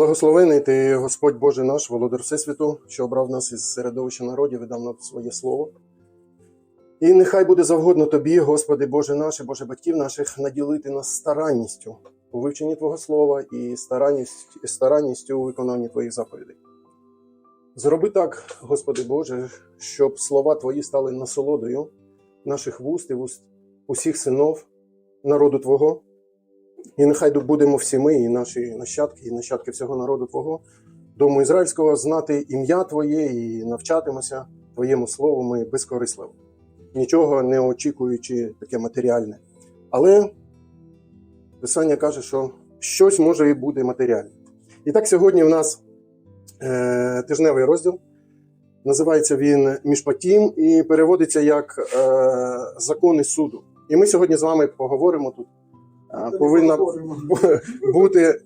Благословений ти, Господь Боже наш, володар Всесвіту, що обрав нас із середовища народів і дав нам своє слово. І нехай буде завгодно тобі, Господи Боже наш, і Боже батьків наших, наділити нас старанністю у вивченні Твого Слова і старанністю, старанністю у виконанні Твоїх заповідей. Зроби так, Господи Боже, щоб слова Твої стали насолодою наших вуст і вуст усіх синов народу Твого. І нехай будемо всі ми, і наші нащадки, і нащадки всього народу Твого, дому ізраїльського, знати ім'я Твоє і навчатимося Твоєму слову ми безкорисливо, нічого не очікуючи таке матеріальне. Але Писання каже, що щось може і буде матеріальне. І так сьогодні в нас е, тижневий розділ. Називається він Мішпатім і переводиться як е, закони суду. І ми сьогодні з вами поговоримо тут. Повинна бути е,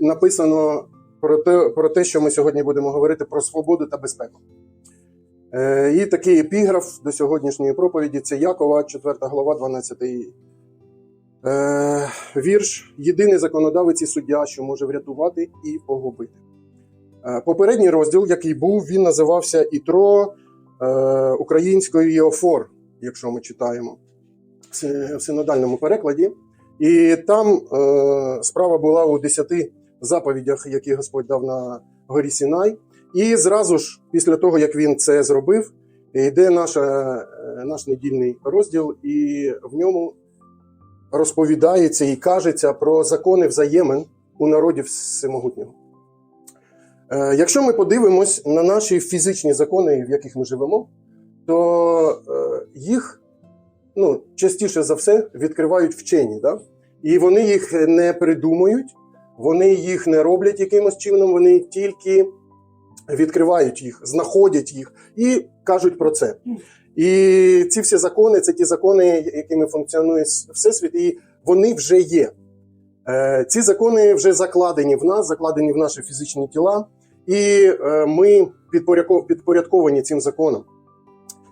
написано про те, про те, що ми сьогодні будемо говорити про свободу та безпеку. Е, І такий епіграф до сьогоднішньої проповіді це Якова, 4 глава, 12 е, вірш. Єдиний законодавець і суддя, що може врятувати і погубити. Попередній розділ, який був, він називався Ітро українською Єофор, якщо ми читаємо в синодальному перекладі. І там е, справа була у десяти заповідях, які Господь дав на горі Сінай. І зразу ж, після того, як він це зробив, йде наша, е, наш недільний розділ, і в ньому розповідається і кажеться про закони взаємин у народів всемогутнього. Е, Якщо ми подивимось на наші фізичні закони, в яких ми живемо, то е, їх ну, частіше за все відкривають вчені. Да? І вони їх не придумують, вони їх не роблять якимось чином, вони тільки відкривають їх, знаходять їх і кажуть про це. І ці всі закони це ті закони, якими функціонує Всесвіт, і вони вже є. Е, Ці закони вже закладені в нас, закладені в наші фізичні тіла, і е, ми підпорядковані цим законам.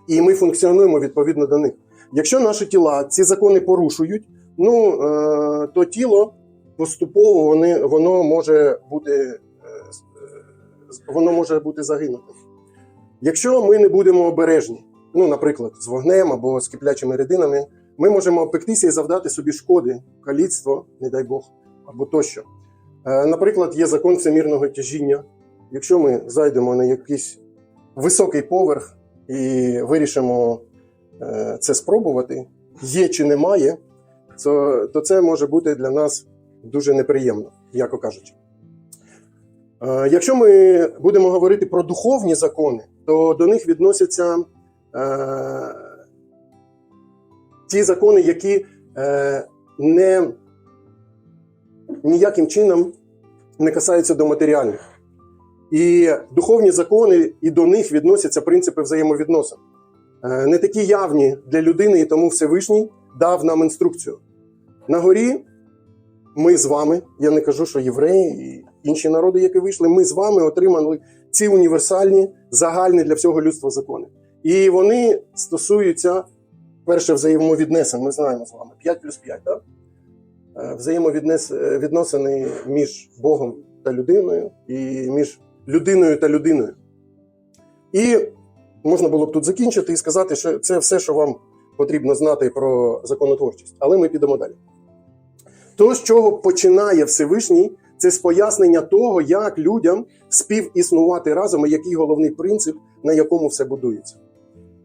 І ми функціонуємо відповідно до них. Якщо наші тіла ці закони порушують, ну е, то тіло поступово вони, воно може бути е, воно може бути загинутим. Якщо ми не будемо обережні, ну, наприклад, з вогнем або з киплячими рідинами, ми можемо опектися і завдати собі шкоди, каліцтво, не дай Бог, або тощо. Е, Наприклад, є закон всемірного тяжіння. Якщо ми зайдемо на якийсь високий поверх і вирішимо е, це спробувати, є чи немає, то, це може бути для нас дуже неприємно, яко кажучи. Е, Якщо ми будемо говорити про духовні закони, то до них відносяться е, ті закони, які е, не ніяким чином не касаються до матеріальних. І духовні закони, і до них відносяться принципи взаємовідносин. Е, Не такі явні для людини, і тому Всевишній дав нам інструкцію. На горі ми з вами, я не кажу, що євреї і інші народи, які вийшли, ми з вами отримали ці універсальні, загальні для всього людства закони. І вони стосуються перше взаємовіднесен. Ми знаємо з вами 5 плюс 5, так? Взаємовідносини між Богом та людиною, і між людиною та людиною. І можна було б тут закінчити і сказати, що це все, що вам потрібно знати про законотворчість. Але ми підемо далі. То, з чого починає Всевишній, це з пояснення того, як людям співіснувати разом, і який головний принцип, на якому все будується.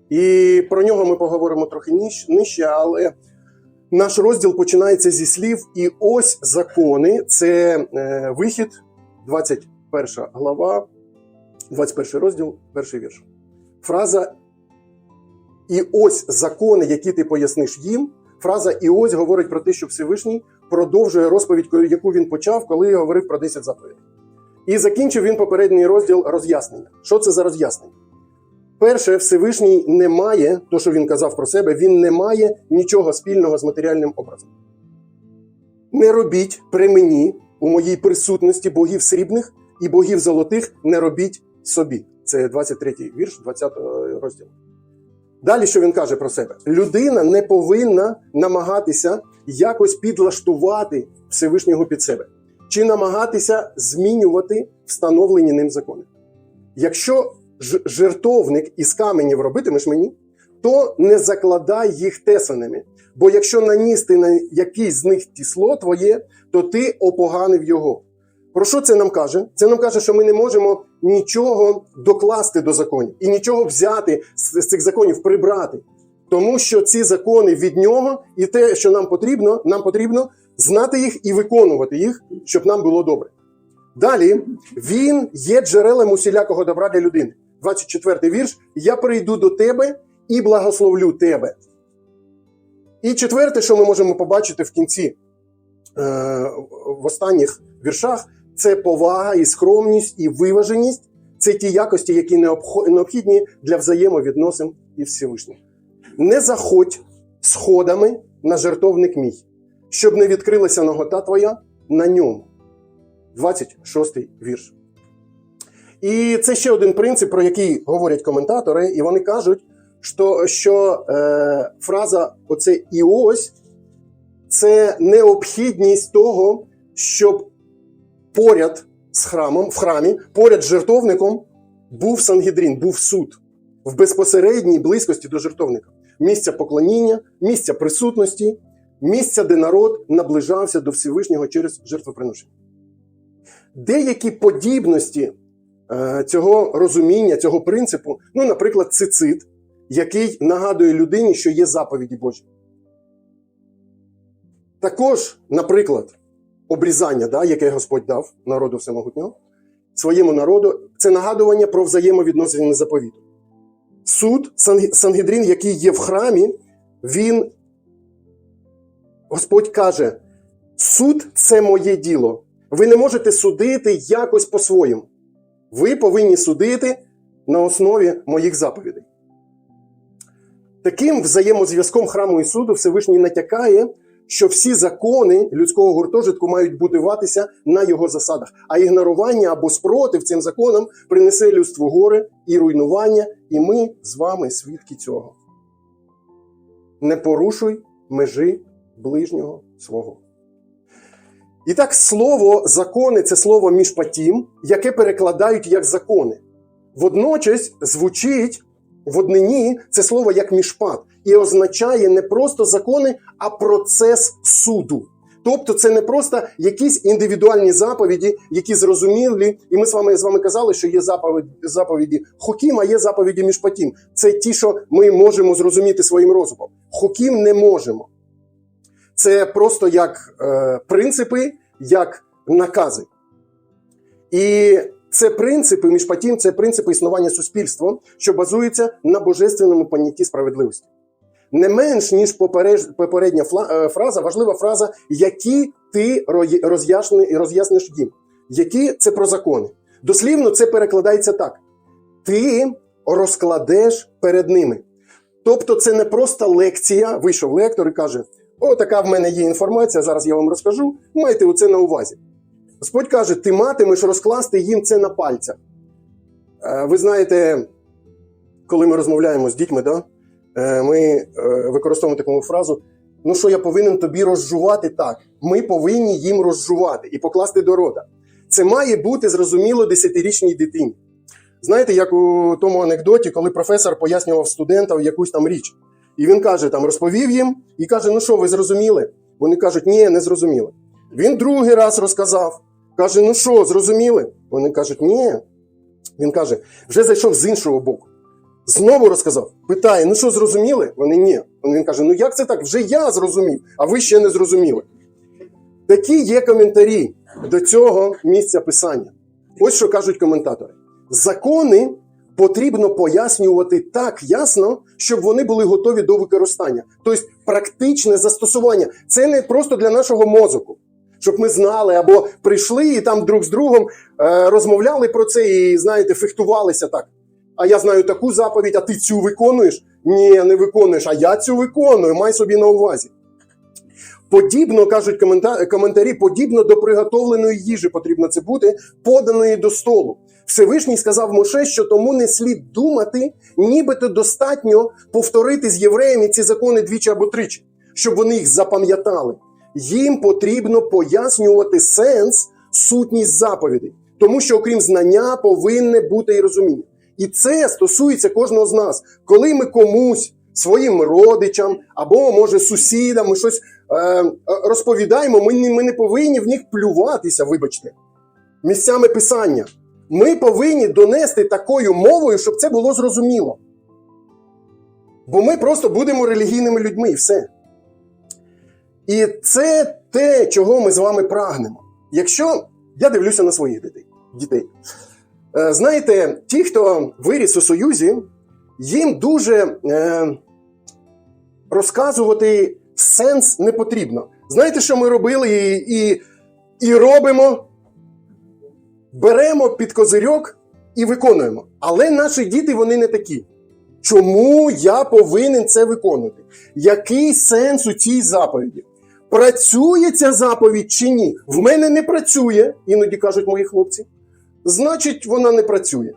І про нього ми поговоримо трохи нижче, але наш розділ починається зі слів. І ось закони це е, вихід, 21 глава, 21 розділ, перший вірш. Фраза і ось закони, які ти поясниш їм. Фраза і ось говорить про те, що Всевишній продовжує розповідь, яку він почав, коли говорив про 10 заповідей. І закінчив він попередній розділ роз'яснення. Що це за роз'яснення? Перше, Всевишній не має, то, що він казав про себе, він не має нічого спільного з матеріальним образом. Не робіть при мені у моїй присутності богів срібних і богів золотих не робіть собі. Це 23-й вірш 20 розділу. Далі що він каже про себе? Людина не повинна намагатися якось підлаштувати Всевишнього під себе. чи намагатися змінювати встановлені ним закони. Якщо жертовник із каменів робитимеш мені, то не закладай їх тесаними. Бо якщо наністи на якийсь з них тісло твоє, то ти опоганив його. Про що це нам каже? Це нам каже, що ми не можемо нічого докласти до законів і нічого взяти з цих законів, прибрати. Тому що ці закони від нього, і те, що нам потрібно, нам потрібно знати їх і виконувати їх, щоб нам було добре. Далі він є джерелем усілякого добра для людини. 24 вірш. Я прийду до тебе і благословлю тебе. І четверте, що ми можемо побачити в кінці, е, в останніх віршах, це повага і скромність, і виваженість. Це ті якості, які необхідні для взаємовідносин із Всевишнім. Не заходь сходами на жертовник мій, щоб не відкрилася нагота твоя на ньому. 26 вірш. І це ще один принцип, про який говорять коментатори, і вони кажуть, що, що е, фраза оце і ось це необхідність того, щоб поряд з храмом, в храмі, поряд з жертовником був Сангідрін, був суд в безпосередній близькості до жертовника. Місця поклоніння, місця присутності, місця, де народ наближався до Всевишнього через жертвоприношення. Деякі подібності е, цього розуміння, цього принципу, ну, наприклад, цицит, який нагадує людині, що є заповіді Божі. Також, наприклад, обрізання, да, яке Господь дав народу всемогутнього, своєму народу, це нагадування про взаємовідносини заповіту. Суд, Сангідрін, який є в храмі, він, Господь каже: суд це моє діло. Ви не можете судити якось по-своєму. Ви повинні судити на основі моїх заповідей. Таким взаємозв'язком храму і суду Всевишній натякає, що всі закони людського гуртожитку мають будуватися на його засадах, а ігнорування або спротив цим законам принесе людству горе і руйнування, і ми з вами свідки цього. Не порушуй межі ближнього свого. І так, слово закони це слово мішпатім, яке перекладають як закони. Водночас звучить в однині це слово як мішпат і означає не просто закони, а процес суду. Тобто це не просто якісь індивідуальні заповіді, які зрозумілі, і ми з вами з вами казали, що є заповіді, заповіді хукім, а є заповіді мішпатім. Це ті, що ми можемо зрозуміти своїм розумом. Хукім не можемо. Це просто як е, принципи, як накази. І це принципи міжпатім, це принципи існування суспільства, що базуються на божественному понятті справедливості. Не менш ніж попередня е, фраза, важлива фраза, які ти роз'ясниш їм. Які це про закони. Дослівно це перекладається так: ти розкладеш перед ними. Тобто, це не просто лекція, вийшов лектор і каже: О, така в мене є інформація, зараз я вам розкажу. Майте оце на увазі. Господь каже: ти матимеш розкласти їм це на пальцях. Е, Ви знаєте, коли ми розмовляємо з дітьми, да, ми е, використовуємо таку фразу: ну що я повинен тобі розжувати так? Ми повинні їм розжувати і покласти до рота. Це має бути зрозуміло десятирічній дитині. Знаєте, як у тому анекдоті, коли професор пояснював студентам якусь там річ. І він каже, там розповів їм і каже: Ну що, ви зрозуміли? Вони кажуть, ні, не зрозуміли. Він другий раз розказав. Каже: Ну що, зрозуміли? Вони кажуть, ні. Він каже, вже зайшов з іншого боку. Знову розказав, питає: ну що, зрозуміли? Вони ні. Він каже: Ну як це так? Вже я зрозумів, а ви ще не зрозуміли. Такі є коментарі до цього місця писання. Ось що кажуть коментатори: закони потрібно пояснювати так ясно, щоб вони були готові до використання. Тобто, практичне застосування. Це не просто для нашого мозку, щоб ми знали або прийшли і там друг з другом е, розмовляли про це і, знаєте, фехтувалися так. А я знаю таку заповідь, а ти цю виконуєш? Ні, не виконуєш, а я цю виконую, май собі на увазі. Подібно, кажуть коментарі, подібно до приготовленої їжі потрібно це бути, поданої до столу. Всевишній сказав Моше, що тому не слід думати, нібито достатньо повторити з євреями ці закони двічі або тричі, щоб вони їх запам'ятали. Їм потрібно пояснювати сенс сутність заповідей. Тому що, окрім знання, повинне бути і розуміння. І це стосується кожного з нас. Коли ми комусь, своїм родичам або, може, сусідам, ми щось е, розповідаємо, ми не, ми не повинні в них плюватися, вибачте, місцями писання. Ми повинні донести такою мовою, щоб це було зрозуміло. Бо ми просто будемо релігійними людьми і все. І це те, чого ми з вами прагнемо. Якщо я дивлюся на своїх дітей, знаєте, ті, хто виріс у Союзі, їм дуже е, розказувати сенс не потрібно. Знаєте, що ми робили і, і, і робимо? Беремо під козирьок і виконуємо. Але наші діти вони не такі. Чому я повинен це виконувати? Який сенс у цій заповіді? Працює ця заповідь чи ні? В мене не працює, іноді кажуть мої хлопці. Значить, вона не працює.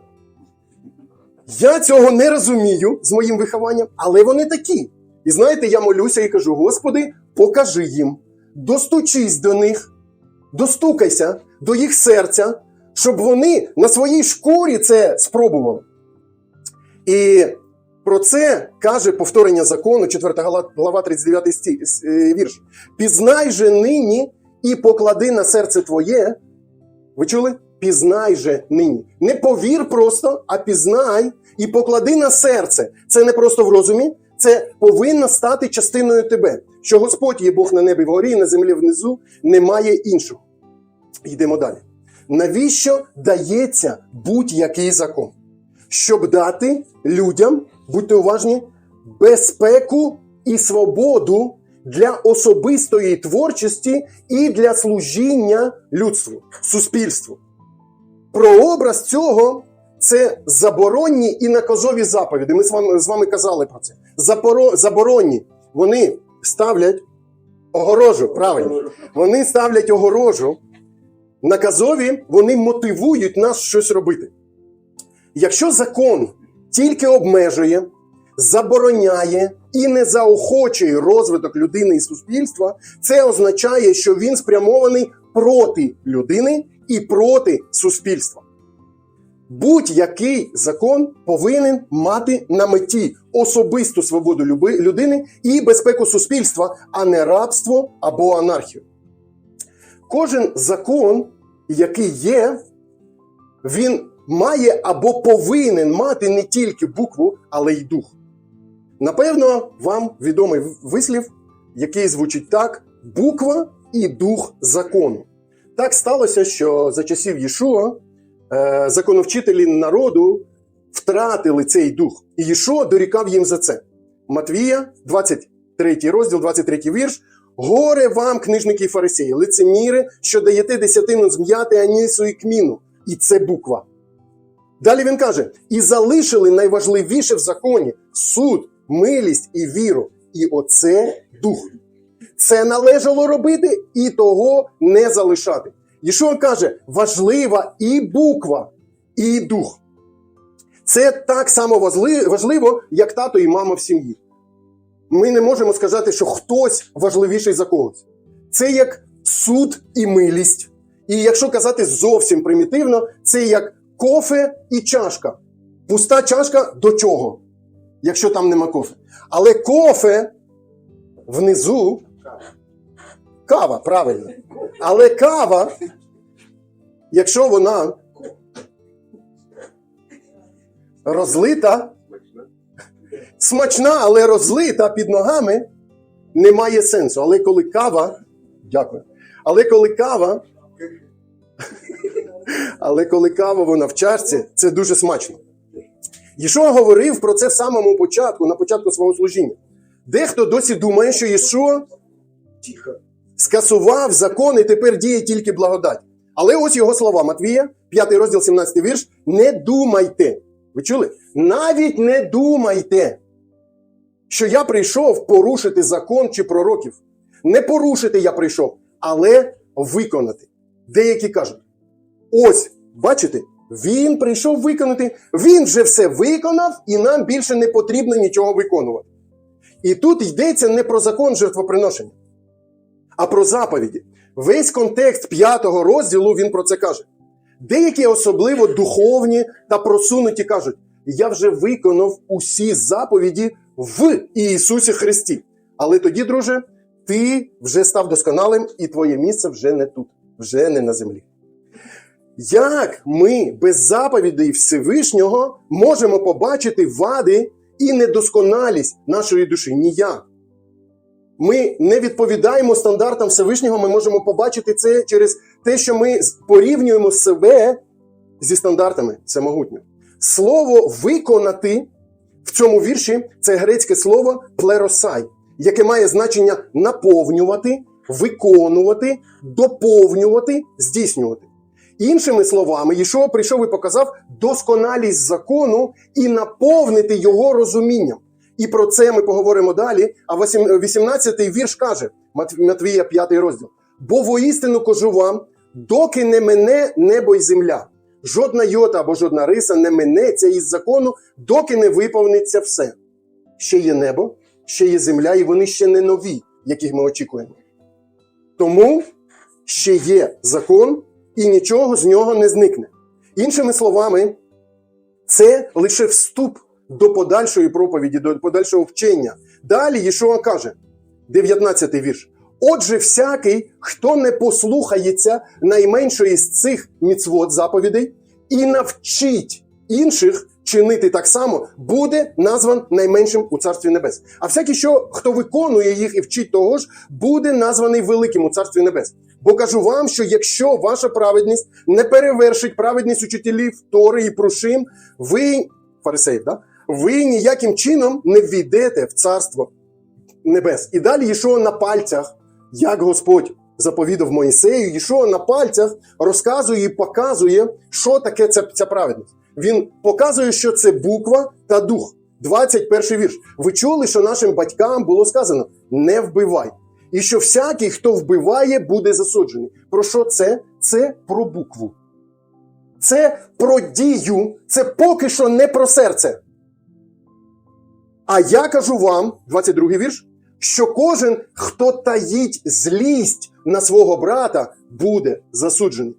Я цього не розумію з моїм вихованням, але вони такі. І знаєте, я молюся і кажу: Господи, покажи їм, достучись до них, достукайся до їх серця, щоб вони на своїй шкурі це спробували. І про це каже повторення закону, 4 глава 39 е, вірш. Пізнай же нині і поклади на серце твоє. Ви чули? Пізнай же нині. Не повір просто, а пізнай і поклади на серце. Це не просто в розумі, це повинно стати частиною тебе. Що Господь є Бог на небі вгорі і на землі внизу, немає іншого. Йдемо далі. Навіщо дається будь-який закон? Щоб дати людям, будьте уважні, безпеку і свободу для особистої творчості і для служіння людству, суспільству. Прообраз цього це заборонні і наказові заповіди. Ми з вами, з вами казали про це. Запоро, заборонні. Вони ставлять огорожу, правильно. Вони ставлять огорожу. Наказові вони мотивують нас щось робити. Якщо закон тільки обмежує, забороняє і не заохочує розвиток людини і суспільства, це означає, що він спрямований проти людини і проти суспільства. Будь-який закон повинен мати на меті особисту свободу людини і безпеку суспільства, а не рабство або анархію. Кожен закон, який є, він має або повинен мати не тільки букву, але й дух. Напевно, вам відомий вислів, який звучить так: буква і дух закону. Так сталося, що за часів Єшуа е, законовчителі народу втратили цей дух. І Єшуа дорікав їм за це. Матвія, 23 розділ, 23 вірш. Горе вам, книжники і фарисеї, лицеміри, що даєте десятину з м'яти, анісу і кміну. І це буква. Далі він каже: і залишили найважливіше в законі суд, милість і віру. І оце дух. Це належало робити і того не залишати. Єшуа каже, важлива і буква, і дух. Це так само важливо, як тато і мама в сім'ї. Ми не можемо сказати, що хтось важливіший за когось. Це як суд і милість. І якщо казати зовсім примітивно, це як кофе і чашка. Пуста чашка до чого? Якщо там нема кофе. Але кофе внизу кава, правильно. Але кава, якщо вона розлита, смачна, але розлита під ногами, не має сенсу. Але коли кава, дякую. Але коли кава, але коли кава вона в чашці, це дуже смачно. Єшуа говорив про це в самому початку, на початку свого служіння. Дехто досі думає, що Єшуа скасував закон і тепер діє тільки благодать. Але ось його слова Матвія, 5 розділ, 17 вірш. Не думайте. Ви чули? Навіть не думайте, що я прийшов порушити закон чи пророків. Не порушити я прийшов, але виконати. Деякі кажуть: ось, бачите, він прийшов виконати, він вже все виконав, і нам більше не потрібно нічого виконувати. І тут йдеться не про закон жертвоприношення, а про заповіді. Весь контекст п'ятого розділу він про це каже. Деякі особливо духовні та просунуті кажуть: я вже виконав усі заповіді в Ісусі Христі. Але тоді, друже, ти вже став досконалим, і твоє місце вже не тут, вже не на землі. Як ми без заповідей Всевишнього можемо побачити вади і недосконалість нашої душі? Ніяк. Ми не відповідаємо стандартам Всевишнього, ми можемо побачити це через те, що ми порівнюємо себе зі стандартами всемогутнього. Слово виконати в цьому вірші це грецьке слово плеросай, яке має значення наповнювати, виконувати, доповнювати, здійснювати. Іншими словами, Єшуа прийшов і показав досконалість закону і наповнити його розумінням. І про це ми поговоримо далі. А 18-й вірш каже, Матвія 5 розділ: Бо воістину кажу вам, доки не мене небо й земля, жодна йота або жодна риса не минеться із закону, доки не виповниться все. Ще є небо, ще є земля, і вони ще не нові, яких ми очікуємо. Тому ще є закон, і нічого з нього не зникне. Іншими словами, це лише вступ до подальшої проповіді, до подальшого вчення. Далі Єшуа каже, 19 вірш. Отже, всякий, хто не послухається найменшої з цих міцвод заповідей і навчить інших чинити так само, буде назван найменшим у Царстві Небес. А всякий, що хто виконує їх і вчить того ж, буде названий великим у Царстві Небес. Бо кажу вам, що якщо ваша праведність не перевершить праведність учителів Тори і Прушим, ви, фарисеїв, да? Ви ніяким чином не війдете в царство небес. І далі Єшуа на пальцях, як Господь заповідав Моїсею, Єшуа на пальцях розказує і показує, що таке ця, ця праведність. Він показує, що це буква та дух. 21 вірш. Ви чули, що нашим батькам було сказано: не вбивай. І що всякий, хто вбиває, буде засуджений. Про що це? Це про букву. Це про дію, це поки що не про серце. А я кажу вам, 22 вірш, що кожен, хто таїть злість на свого брата, буде засуджений.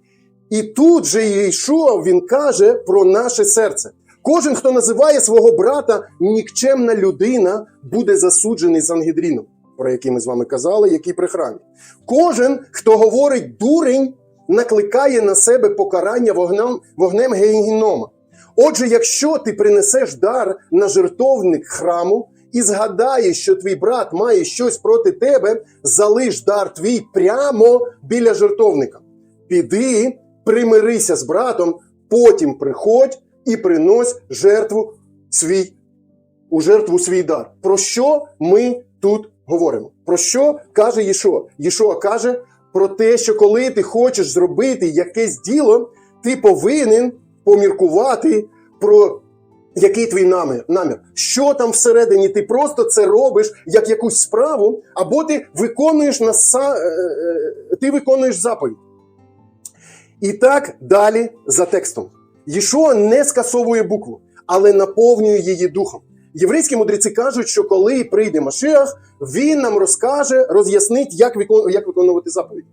І тут же Єйшуа, він каже про наше серце. Кожен, хто називає свого брата нікчемна людина, буде засуджений Сангідріном, про який ми з вами казали, який при храмі. Кожен, хто говорить дурень, накликає на себе покарання вогнем, вогнем генгінома. Отже, якщо ти принесеш дар на жертовник храму і згадаєш, що твій брат має щось проти тебе, залиш дар твій прямо біля жертовника. Піди, примирися з братом, потім приходь і принось жертву свій, у жертву свій дар. Про що ми тут говоримо? Про що каже Єшуа? Єшуа каже про те, що коли ти хочеш зробити якесь діло, ти повинен поміркувати про який твій намір, намір. Що там всередині? Ти просто це робиш як якусь справу, або ти виконуєш на са... е, е, ти виконуєш заповідь. І так далі за текстом. Єшуа не скасовує букву, але наповнює її духом. Єврейські мудреці кажуть, що коли прийде Машиах, він нам розкаже, роз'яснить, як виконувати заповідь.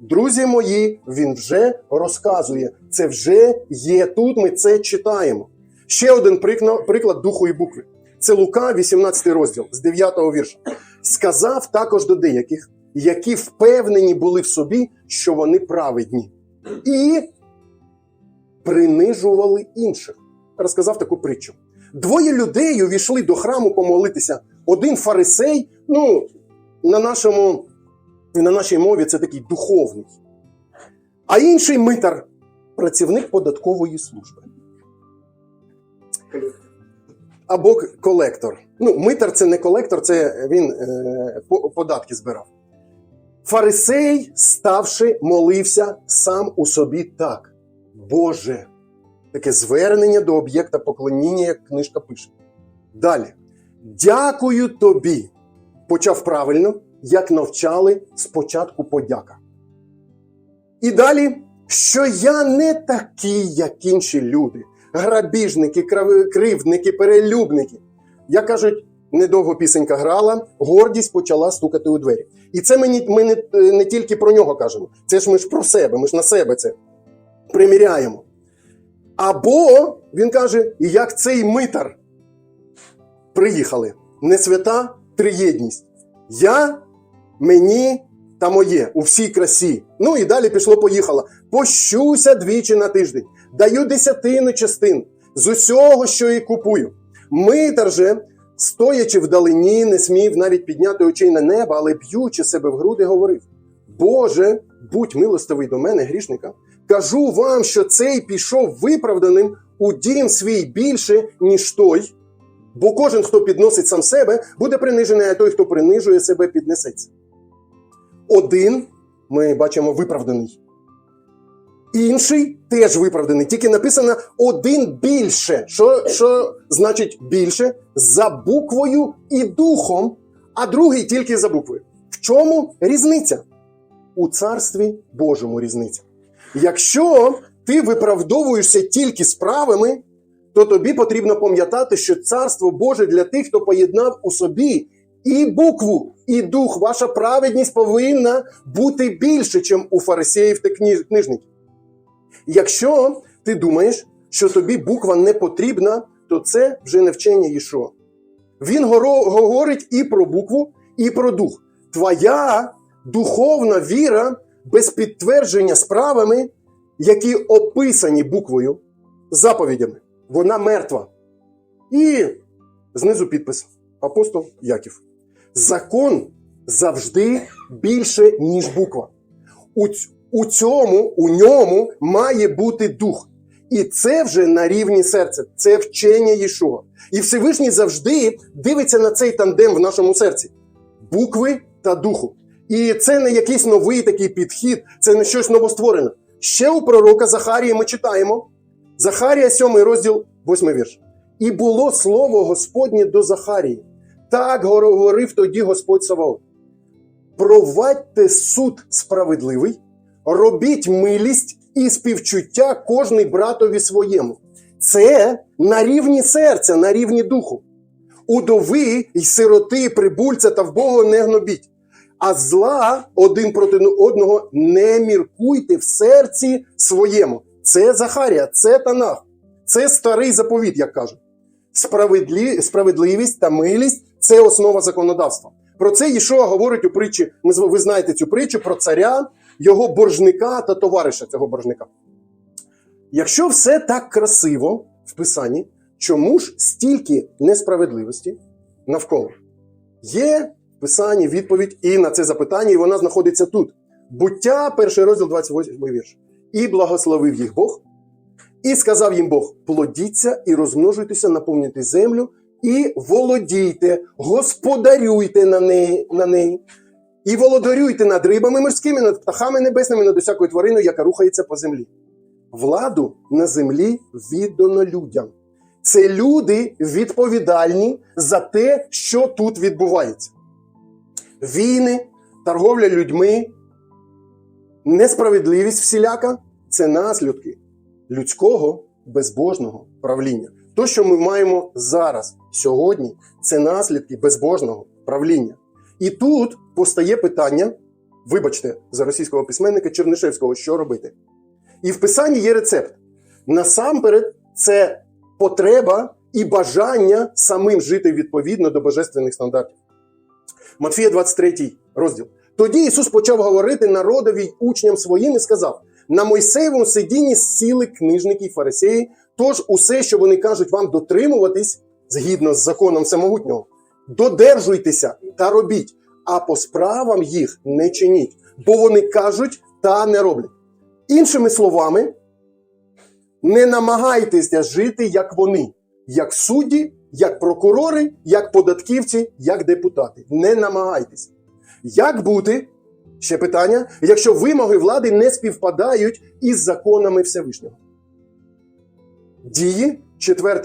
Друзі мої, він вже розказує. Це вже є тут. Ми це читаємо. Ще один приклад духу і букви. Це Лука, 18 розділ з 9 вірша. Сказав також до деяких, які впевнені були в собі, що вони праведні, і принижували інших. Розказав таку притчу. Двоє людей увійшли до храму помолитися. Один фарисей, ну, на нашому на нашій мові це такий духовний, а інший митар, працівник податкової служби. Або колектор. Ну, митар це не колектор, це він е, податки збирав. Фарисей, ставши, молився сам у собі так. Боже, таке звернення до об'єкта поклоніння, як книжка пише. Далі. Дякую тобі. Почав правильно, як навчали спочатку подяка. І далі, що я не такий, як інші люди, грабіжники, кривдники, перелюбники. Як кажуть, недовго пісенька грала, гордість почала стукати у двері. І це мені, ми не, не тільки про нього кажемо. Це ж ми ж про себе, ми ж на себе це приміряємо. Або він каже, як цей митар. Приїхали. Не свята триєдність. Я, мені та моє у всій красі. Ну і далі пішло-поїхало. Пощуся двічі на тиждень, даю десятину частин з усього, що і купую. Митар же, стоячи вдалині, не смів навіть підняти очей на небо, але б'ючи себе в груди, говорив: Боже, будь милостивий до мене, грішника. Кажу вам, що цей пішов виправданим у дім свій більше, ніж той. Бо кожен, хто підносить сам себе, буде принижений, а той, хто принижує себе, піднесеться. Один ми бачимо виправданий. Інший теж виправданий. Тільки написано один більше. Що, що значить більше? За буквою і духом, а другий тільки за буквою. В чому різниця? У царстві Божому різниця. Якщо ти виправдовуєшся тільки справами, то тобі потрібно пам'ятати, що царство Боже для тих, хто поєднав у собі і букву, і дух. Ваша праведність повинна бути більше, ніж у фарисеїв та книжників. Якщо ти думаєш, що тобі буква не потрібна, то це вже не вчення Єшуа. Він говорить і про букву, і про дух. Твоя духовна віра без підтвердження справами, які описані буквою, заповідями, вона мертва. І знизу підпис апостол Яків. Закон завжди більше, ніж буква. У, у цьому, у ньому має бути дух. І це вже на рівні серця, це вчення Єшуа. І Всевишній завжди дивиться на цей тандем в нашому серці: букви та духу. І це не якийсь новий такий підхід, це не щось новостворене. Ще у пророка Захарії ми читаємо. Захарія, 7 розділ, 8 вірш. І було слово Господнє до Захарії. Так говорив тоді Господь Саваот. Провадьте суд справедливий, робіть милість і співчуття кожний братові своєму. Це на рівні серця, на рівні духу. Удови й сироти, прибульця та вбого не гнобіть. А зла один проти одного не міркуйте в серці своєму. Це Захарія, це Танах, це старий заповіт, як кажуть. Справедлі... Справедливість та милість це основа законодавства. Про це Єшуа говорить у притчі. Ви знаєте цю притчу про царя, його боржника та товариша цього боржника. Якщо все так красиво в писанні, чому ж стільки несправедливості навколо? Є в писанні відповідь і на це запитання, і вона знаходиться тут. Буття, перший розділ 28 вірш. І благословив їх Бог, і сказав їм Бог: плодіться і розмножуйтеся, наповнюйте землю, і володійте, господарюйте на неї, на неї. І володарюйте над рибами морськими, над птахами небесними, над усякою твариною, яка рухається по землі. Владу на землі віддано людям. Це люди відповідальні за те, що тут відбувається. Війни, торговля людьми, несправедливість всіляка це наслідки людського безбожного правління. То, що ми маємо зараз, сьогодні, це наслідки безбожного правління. І тут постає питання, вибачте, за російського письменника Чернишевського, що робити. І в писанні є рецепт. Насамперед, це потреба і бажання самим жити відповідно до божественних стандартів. Матфія 23 розділ. Тоді Ісус почав говорити народові й учням своїм і сказав: на Мойсеєвому сидінні сіли книжники й фарисеї, тож усе, що вони кажуть вам дотримуватись згідно з законом всемогутнього, додержуйтеся та робіть, а по справам їх не чиніть, бо вони кажуть та не роблять. Іншими словами, не намагайтеся жити, як вони, як судді, як прокурори, як податківці, як депутати. Не намагайтеся. Як бути? Ще питання, якщо вимоги влади не співпадають із законами Всевишнього. Дії, 4,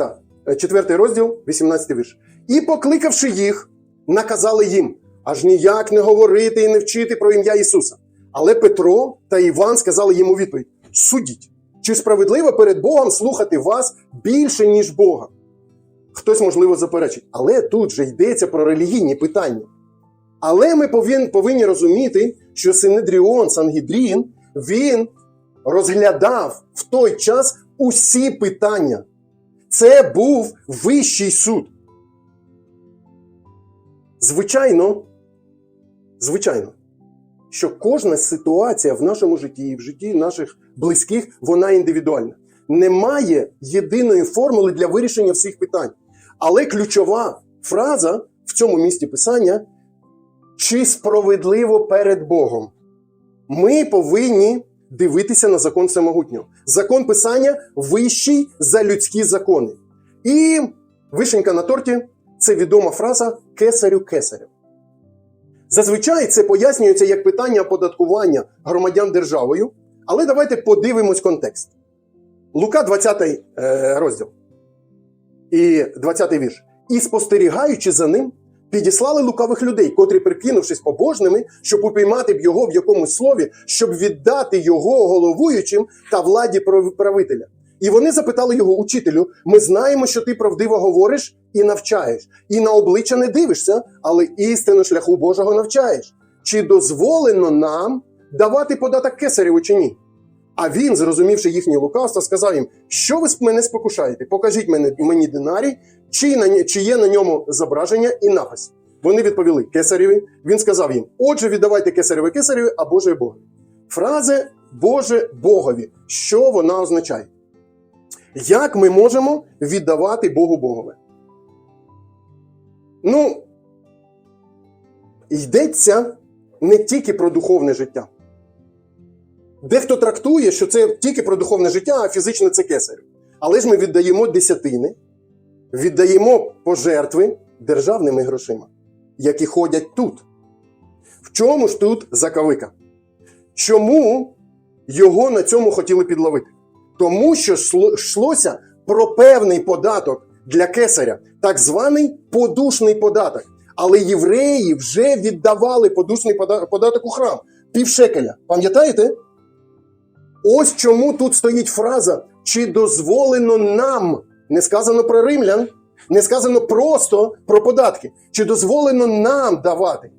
4 розділ, 18 вірш. І покликавши їх, наказали їм аж ніяк не говорити і не вчити про ім'я Ісуса. Але Петро та Іван сказали йому відповідь: Судіть, чи справедливо перед Богом слухати вас більше, ніж Бога? Хтось, можливо, заперечить. Але тут же йдеться про релігійні питання. Але ми повин, повинні розуміти, що Синедріон Сангідрін він розглядав в той час усі питання. Це був вищий суд. Звичайно, звичайно, що кожна ситуація в нашому житті і в житті наших близьких, вона індивідуальна. Немає єдиної формули для вирішення всіх питань. Але ключова фраза в цьому місті писання чи справедливо перед Богом. Ми повинні дивитися на закон всемогутнього. Закон писання вищий за людські закони. І вишенька на торті це відома фраза кесарю кесарю. Зазвичай це пояснюється як питання оподаткування громадян державою, але давайте подивимось контекст. Лука 20 е, розділ і 20 вірш. І спостерігаючи за ним, підіслали лукавих людей, котрі, прикинувшись побожними, щоб упіймати б його в якомусь слові, щоб віддати його головуючим та владі прав- правителя. І вони запитали його, учителю: ми знаємо, що ти правдиво говориш і навчаєш, і на обличчя не дивишся, але істину шляху Божого навчаєш. Чи дозволено нам давати податок кесареву чи ні? А він, зрозумівши їхнє лукавство, сказав їм: Що ви мене спокушаєте? Покажіть мені, мені динарій, чи, на, чи є на ньому зображення і напис. Вони відповіли кесареві. Він сказав їм: Отже, віддавайте кесареве кесареві, а Боже Богові. Фраза Боже Богові. Що вона означає? Як ми можемо віддавати Богу Богове? Ну, йдеться не тільки про духовне життя. Дехто трактує, що це тільки про духовне життя, а фізичне це кесар. Але ж ми віддаємо десятини, віддаємо пожертви державними грошима, які ходять тут. В чому ж тут закавика? Чому його на цьому хотіли підловити? Тому що йшлося про певний податок для кесаря, так званий подушний податок. Але євреї вже віддавали подушний податок у храм півшекеля. Пам'ятаєте? Ось чому тут стоїть фраза: чи дозволено нам? Не сказано про римлян, не сказано просто про податки. Чи дозволено нам давати?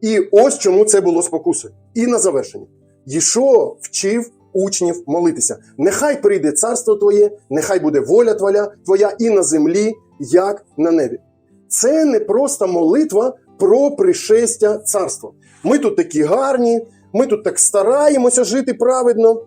І ось чому це було спокусою. І на завершення. Єшо вчив учнів молитися. Нехай прийде царство Твоє, нехай буде воля Твоя, Твоя і на землі, як на небі. Це не просто молитва про пришестя царства. Ми тут такі гарні, ми тут так стараємося жити праведно.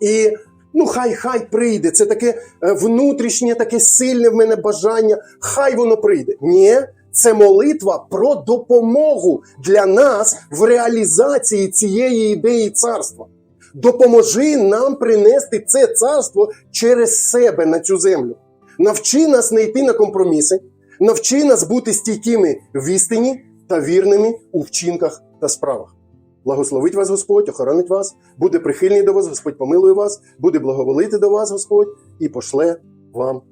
І ну, хай хай прийде. Це таке е, внутрішнє, таке сильне в мене бажання. Хай воно прийде. Ні, це молитва про допомогу для нас в реалізації цієї ідеї царства. Допоможи нам принести це царство через себе на цю землю. Навчи нас не йти на компроміси, навчи нас бути стійкими в істині та вірними у вчинках та справах. Благословить вас Господь, охоронить вас, буде прихильний до вас, Господь помилує вас, буде благоволити до вас Господь і пошле вам